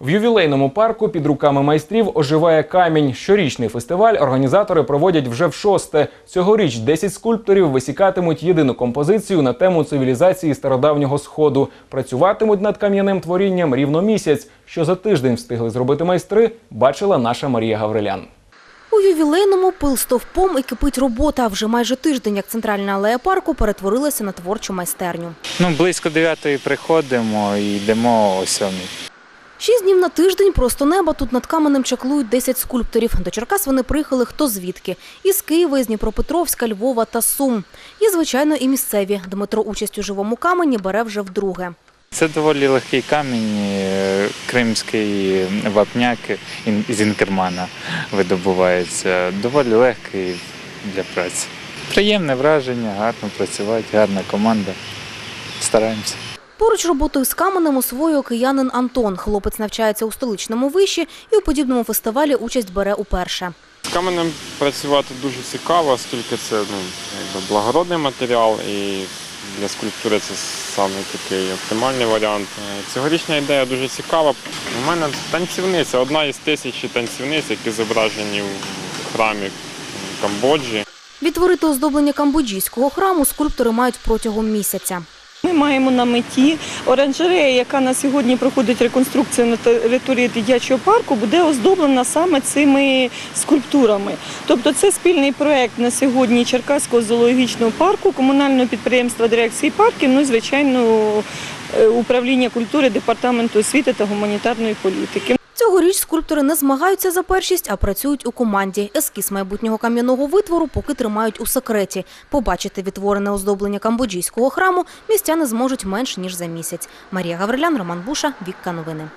В ювілейному парку під руками майстрів оживає камінь. Щорічний фестиваль організатори проводять вже в шосте. Цьогоріч 10 скульпторів висікатимуть єдину композицію на тему цивілізації стародавнього сходу. Працюватимуть над кам'яним творінням рівно місяць. Що за тиждень встигли зробити майстри, бачила наша Марія Гаврилян. У ювілейному пил стовпом і кипить робота. Вже майже тиждень, як центральна алея парку перетворилася на творчу майстерню. Ну, близько дев'ятої приходимо і йдемо о сьомій. Шість днів на тиждень просто неба тут над каменем чаклують 10 скульпторів. До Черкас вони приїхали хто звідки. Із Києва, із Дніпропетровська, Львова та Сум. І, звичайно, і місцеві. Дмитро участь у живому камені бере вже вдруге. Це доволі легкий камінь, е, кримський вапняк з інкермана видобувається. Доволі легкий для праці. Приємне враження, гарно працювати, гарна команда. Стараємося. Поруч роботою з каменем освоює киянин Антон. Хлопець навчається у столичному виші і у подібному фестивалі участь бере уперше. З каменем працювати дуже цікаво, оскільки це ну, якби благородний матеріал і для скульптури це саме такий оптимальний варіант. Цьогорічна ідея дуже цікава. У мене танцівниця, одна із тисячі танцівниць, які зображені в храмі Камбоджі. Відтворити оздоблення камбоджійського храму скульптори мають протягом місяця. Ми маємо на меті оранжерея, яка на сьогодні проходить реконструкцію на території дитячого парку, буде оздоблена саме цими скульптурами. Тобто це спільний проект на сьогодні Черкаського зоологічного парку, комунального підприємства дирекції парків, ну і звичайно е, управління культури, департаменту освіти та гуманітарної політики. Цьогоріч скульптори не змагаються за першість, а працюють у команді. Ескіз майбутнього кам'яного витвору поки тримають у секреті. Побачити відтворене оздоблення камбоджійського храму містяни зможуть менш ніж за місяць. Марія Гаврилян, Роман Буша, Вікка Новини.